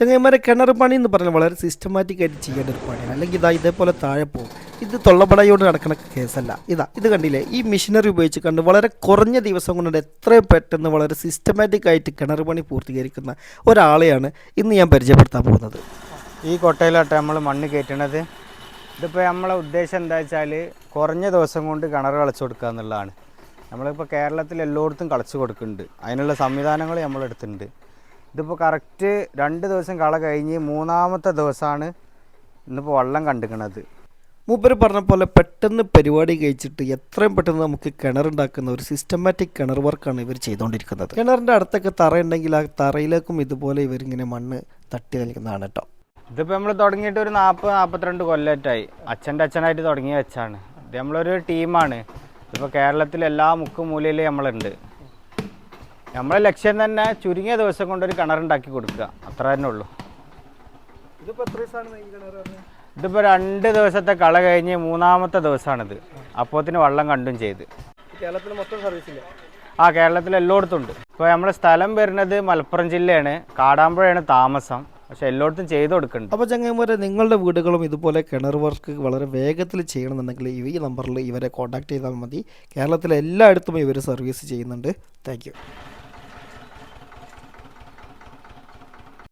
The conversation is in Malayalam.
ചങ്ങന്മാരെ കിണർ പണി എന്ന് പറഞ്ഞാൽ വളരെ സിസ്റ്റമാറ്റിക് ആയിട്ട് ചെയ്യേണ്ട ഒരു പണിയാണ്. അല്ലെങ്കിൽ ഇതാ ഇതേപോലെ താഴെ പോകും. ഇത് തൊള്ളപ്പടയോട് നടക്കുന്ന കേസല്ല. ഇതാ ഇത് കണ്ടില്ലേ? ഈ മെഷീനറി ഉപയോഗിച്ച് കണ്ട് വളരെ കുറഞ്ഞ ദിവസം കൊണ്ട് എത്രയും പെട്ടെന്ന് വളരെ സിസ്റ്റമാറ്റിക് ആയിട്ട് കിണർ പണി പൂർത്തീകരിക്കുന്ന ഒരാളെയാണ് ഇന്ന് ഞാൻ പരിചയപ്പെടുത്താൻ പോകുന്നത്. ഈ കൊട്ടയിലോട്ട് നമ്മൾ മണ്ണ് കയറ്റണത്. ഇതിപ്പോൾ നമ്മളെ ഉദ്ദേശം എന്താ വെച്ചാൽ കുറഞ്ഞ ദിവസം കൊണ്ട് കിണർ കളച്ചു കൊടുക്കുക എന്നുള്ളതാണ്. നമ്മളിപ്പോൾ കേരളത്തിൽ എല്ലായിടത്തും കളച്ചു കൊടുക്കുന്നുണ്ട്. അതിനുള്ള സംവിധാനങ്ങൾ നമ്മളെടുത്തിട്ടുണ്ട്. ഇതിപ്പോൾ കറക്റ്റ് രണ്ട് ദിവസം കള കഴിഞ്ഞ് മൂന്നാമത്തെ ദിവസമാണ് ഇന്നിപ്പോൾ വള്ളം കണ്ടുക്കണത്. മൂപ്പര് പറഞ്ഞ പോലെ പെട്ടെന്ന് പരിപാടി കഴിച്ചിട്ട് എത്രയും പെട്ടെന്ന് നമുക്ക് കിണറുണ്ടാക്കുന്ന ഒരു സിസ്റ്റമാറ്റിക് കിണർ വർക്കാണ് ഇവർ ചെയ്തുകൊണ്ടിരിക്കുന്നത് കിണറിന്റെ അടുത്തൊക്കെ തറയുണ്ടെങ്കിൽ ആ തറയിലേക്കും ഇതുപോലെ ഇവരിങ്ങനെ മണ്ണ് തട്ടി നൽകുന്നതാണ് കേട്ടോ ഇതിപ്പോൾ നമ്മൾ തുടങ്ങിയിട്ട് ഒരു നാൽപ്പത് നാൽപ്പത്തിരണ്ട് കൊല്ലറ്റായി അച്ഛന്റെ അച്ഛനായിട്ട് തുടങ്ങിയ വെച്ചാണ്. ഇത് നമ്മളൊരു ടീമാണ് ഇപ്പോൾ കേരളത്തിലെ എല്ലാ മുക്കും മൂലയിലും നമ്മളുണ്ട്. നമ്മളെ ലക്ഷ്യം തന്നെ ചുരുങ്ങിയ ദിവസം കൊണ്ട് ഒരു കിണറുണ്ടാക്കി കൊടുക്കുക. അത്ര തന്നെ ഉള്ളൂ. ഇതിപ്പോ ഇതിപ്പോൾ രണ്ട് ദിവസത്തെ കള കഴിഞ്ഞ് മൂന്നാമത്തെ ദിവസമാണിത്. അപ്പോത്തിന് വള്ളം കണ്ടും ചെയ്ത്. കേരളത്തിൽ മൊത്തം സർവീസില്ല ആ കേരളത്തിൽ എല്ലായിടത്തും ഉണ്ട്. ഇപ്പോൾ നമ്മുടെ സ്ഥലം വരുന്നത് മലപ്പുറം ജില്ലയാണ്. കാടാമ്പുഴയാണ് താമസം. പക്ഷെ എല്ലായിടത്തും ചെയ്ത് കൊടുക്കുന്നുണ്ട്. അപ്പോൾ ചങ്ങന്മാരെ നിങ്ങളുടെ വീടുകളും ഇതുപോലെ കിണർ വർക്ക് വളരെ വേഗത്തിൽ ചെയ്യണമെന്നുണ്ടെങ്കിൽ ഈ നമ്പറിൽ ഇവരെ കോൺടാക്ട് ചെയ്താൽ മതി. കേരളത്തിലെ എല്ലായിടത്തും ഇവർ സർവീസ് ചെയ്യുന്നുണ്ട്. താങ്ക്